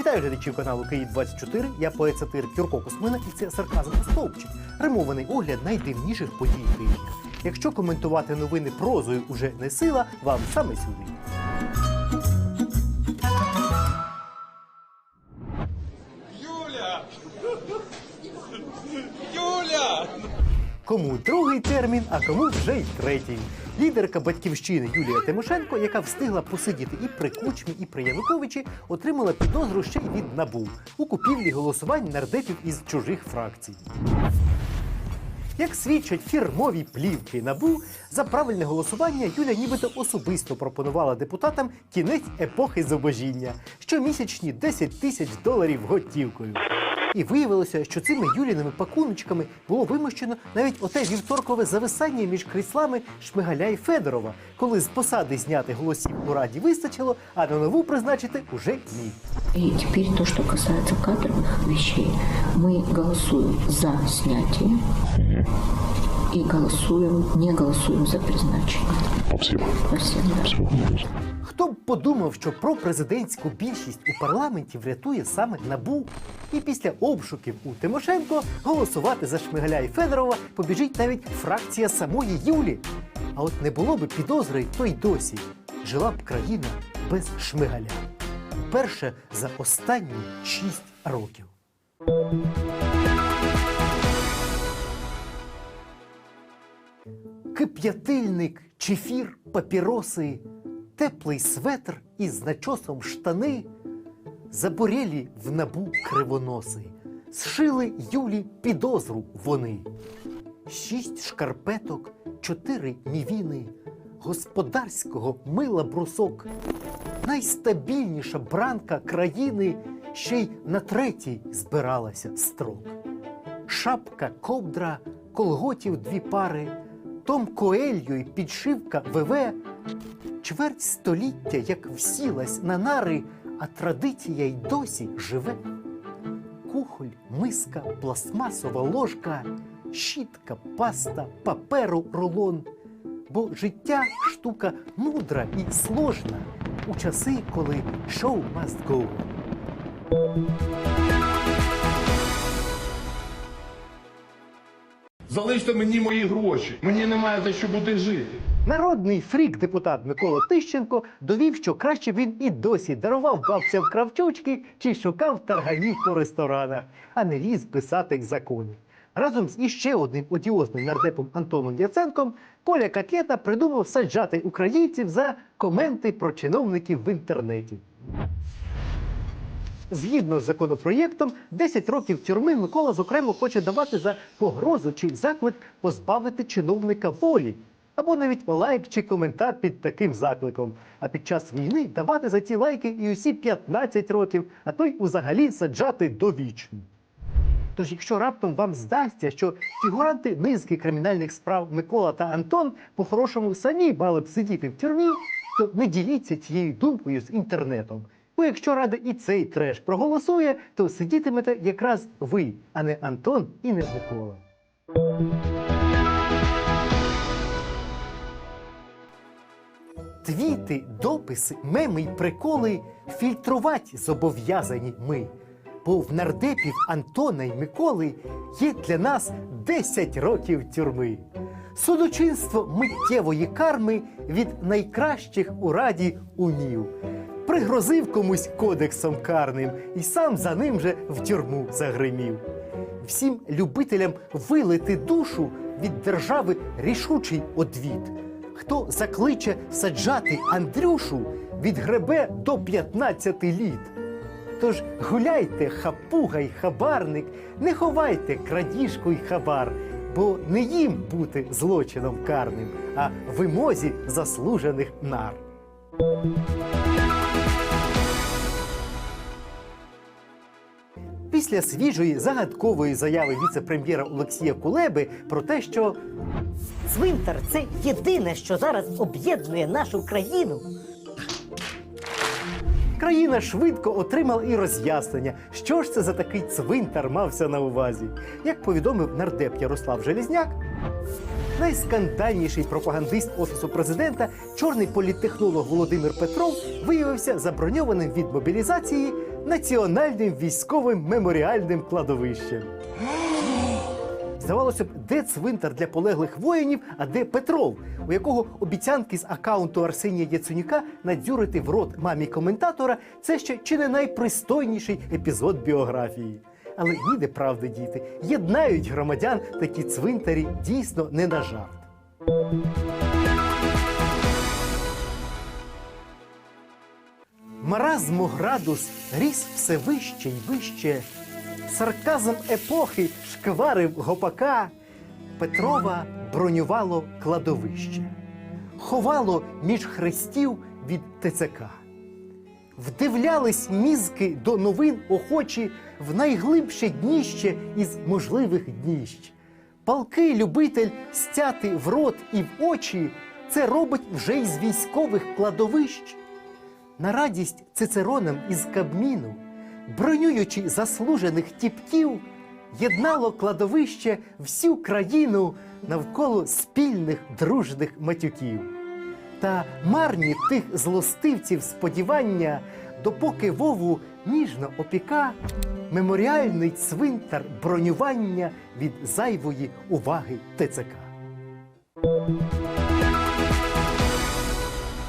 Вітаю глядачів каналу Київ 24 Я поет сатир Юрко Космина і це сарказм у стовпчик. Римований огляд найдивніших подій Києва. Якщо коментувати новини прозою уже не сила, вам саме сюди. Кому другий термін, а кому вже й третій. Лідерка батьківщини Юлія Тимошенко, яка встигла посидіти і при Кучмі, і при Януковичі, отримала підозру ще й від НАБУ у купівлі голосувань нардепів із чужих фракцій. Як свідчать фірмові плівки НАБУ, за правильне голосування Юля нібито особисто пропонувала депутатам кінець епохи зубожіння, щомісячні 10 тисяч доларів готівкою. І виявилося, що цими Юліними пакуночками було вимощено навіть оте вівторкове зависання між кріслами Шмигаля і Федорова, коли з посади зняти голосів у раді вистачило, а на нову призначити уже ні. И теперь то, что касается кадровых вещей. Мы голосуем за снятие и голосуем, не голосуем за призначение. Спасибо. Спасибо. Спасибо. Хто б подумав, що пропрезидентську більшість у парламенті врятує саме набу, і після обшуків у Тимошенко голосувати за Шмигаля і Федорова побіжить навіть фракція самої Юлі. А от не було би підозри, то й досі жила б країна без Шмигаля. Перше за останні шість років. Кип'ятильник, чефір, папіроси, теплий светр із начосом штани, заборєлі в набу кривоноси, зшили Юлі підозру вони. Шість шкарпеток, чотири мівіни, господарського мила брусок, найстабільніша бранка країни ще й на третій збиралася строк шапка, ковдра, колготів дві пари, Том Коельо й підшивка ВВ. Чверть століття, як всілась на нари, а традиція й досі живе. Кухоль, миска, пластмасова ложка, щітка, паста, паперу рулон. Бо життя штука мудра і сложна у часи, коли шоу must go. Залиште мені мої гроші. Мені немає за що буде жити. Народний фрік депутат Микола Тищенко довів, що краще він і досі дарував бабцям кравчучки чи шукав тарганів по ресторанах, а не ліз писати закони. Разом з іще одним одіозним нардепом Антоном Яценком Коля Котлета придумав саджати українців за коменти про чиновників в інтернеті. Згідно з законопроєктом, 10 років тюрми Микола зокрема хоче давати за погрозу чи заклик позбавити чиновника волі, або навіть лайк чи коментар під таким закликом. А під час війни давати за ці лайки і усі 15 років, а то й узагалі саджати довічно. Тож, якщо раптом вам здасться, що фігуранти низки кримінальних справ Микола та Антон по-хорошому самі мали б сидіти в тюрмі, то не діліться цією думкою з інтернетом. Бо якщо рада і цей треш проголосує, то сидітимете якраз ви, а не Антон і не Микола. Твіти, дописи, меми й приколи фільтрувати зобов'язані ми. Бо в нардепів Антона й Миколи є для нас 10 років тюрми. Судочинство миттєвої карми від найкращих у раді умів. Пригрозив комусь кодексом карним і сам за ним же в тюрму загримів. Всім любителям вилити душу від держави рішучий одвід. Хто закличе саджати Андрюшу, відгребе до 15 літ. Тож гуляйте, хапуга й хабарник, не ховайте крадіжку й хабар, бо не їм бути злочином карним, а вимозі заслужених нар. Після свіжої загадкової заяви віце-прем'єра Олексія Кулеби про те, що Цвинтар це єдине, що зараз об'єднує нашу країну. країна швидко отримала і роз'яснення, що ж це за такий цвинтар мався на увазі. Як повідомив нардеп Ярослав Желізняк, найскандальніший пропагандист офісу президента, чорний політтехнолог Володимир Петров, виявився заброньованим від мобілізації національним військовим меморіальним кладовищем. Здавалося б, де цвинтар для полеглих воїнів, а де Петров, у якого обіцянки з акаунту Арсенія Яценюка надзюрити в рот мамі коментатора це ще чи не найпристойніший епізод біографії. Але ніде правди діти. Єднають громадян такі цвинтарі дійсно не на жарт. Маразму градус ріс все вище й вище. Сарказм епохи шкварив гопака. Петрова бронювало кладовище, ховало між хрестів від ТЦК. Вдивлялись мізки до новин охочі в найглибше дніще із можливих дніщ. Палкий любитель стяти в рот і в очі це робить вже із військових кладовищ. На радість цицеронам із Кабміну, бронюючи заслужених тіпків, єднало кладовище всю країну навколо спільних дружних матюків. Та марні тих злостивців сподівання, допоки Вову ніжно опіка, меморіальний цвинтар бронювання від зайвої уваги ТЦК.